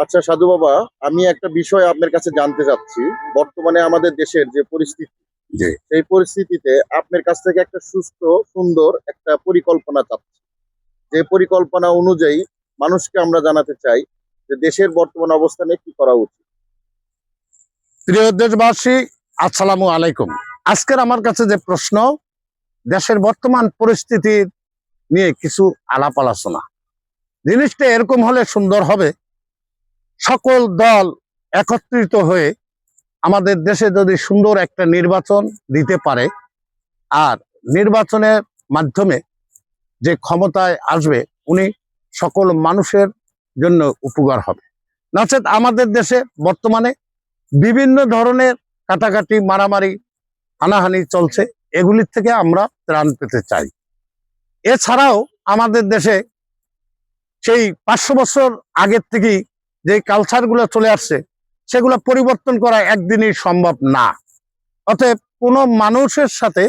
আচ্ছা সাধু বাবা আমি একটা বিষয় আপনার কাছে জানতে চাচ্ছি। বর্তমানে আমাদের দেশের যে পরিস্থিতি। সেই পরিস্থিতিতে আপনার কাছ থেকে একটা সুস্থ সুন্দর একটা পরিকল্পনা চাচ্ছি। যে পরিকল্পনা অনুযায়ী মানুষকে আমরা জানাতে চাই যে দেশের বর্তমান অবস্থানে কি করা উচিত। প্রিয় দেশবাসী আসসালামু আলাইকুম। আজকের আমার কাছে যে প্রশ্ন দেশের বর্তমান পরিস্থিতির নিয়ে কিছু আলাপ আলোচনা। জিনিসটা এরকম হলে সুন্দর হবে। সকল দল একত্রিত হয়ে আমাদের দেশে যদি সুন্দর একটা নির্বাচন দিতে পারে, আর নির্বাচনের মাধ্যমে যে ক্ষমতায় আসবে, উনি সকল মানুষের জন্য উপকার হবে। নচেত আমাদের দেশে বর্তমানে বিভিন্ন ধরনের কাটাকাটি, মারামারি, হানাহানি চলছে। এগুলির থেকে আমরা ত্রাণ পেতে চাই। এছাড়াও আমাদের দেশে সেই পাঁচশো বছর আগের থেকেই যে কালচারগুলো চলে আসছে, সেগুলো পরিবর্তন করা একদিনই সম্ভব না। অতএব কোনো মানুষের সাথে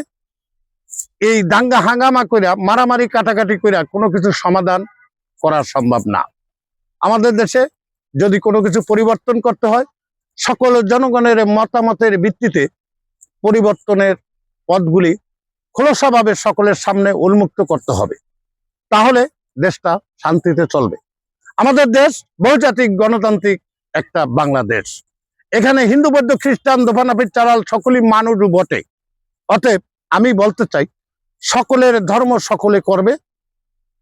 এই দাঙ্গা হাঙ্গামা কইরা, মারামারি কাটাকাটি কইরা কোনো কিছু সমাধান করা সম্ভব না। আমাদের দেশে যদি কোনো কিছু পরিবর্তন করতে হয়, সকল জনগণের মতামতের ভিত্তিতে পরিবর্তনের পথগুলি খোলসাভাবে সকলের সামনে উন্মুক্ত করতে হবে। তাহলে দেশটা শান্তিতে চলবে। আমাদের দেশ বহুজাতিক গণতান্ত্রিক একটা বাংলাদেশ। এখানে হিন্দু, বৌদ্ধ, খ্রিস্টান, দোফানাফির, চালাল সকলই মানুষ বটে। অতএব আমি বলতে চাই, সকলের ধর্ম সকলে করবে,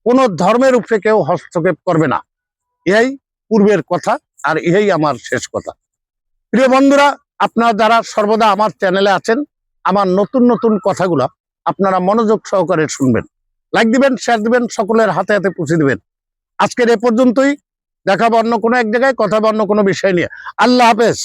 কোনো ধর্মের উপরে কেউ হস্তক্ষেপ করবে না। এই পূর্বের কথা আর এই আমার শেষ কথা। প্রিয় বন্ধুরা, আপনারা যারা সর্বদা আমার চ্যানেলে আছেন, আমার নতুন নতুন কথাগুলো আপনারা মনোযোগ সহকারে শুনবেন। লাইক দিবেন শেয়ার দিবেন, সকলের হাতে হাতে পৌঁছে দিবেন। আজকের এ পর্যন্তই। দেখাবো অন্য কোনো এক জায়গায়, কথা বা অন্য কোনো বিষয় নিয়ে। আল্লাহ হাফেজ।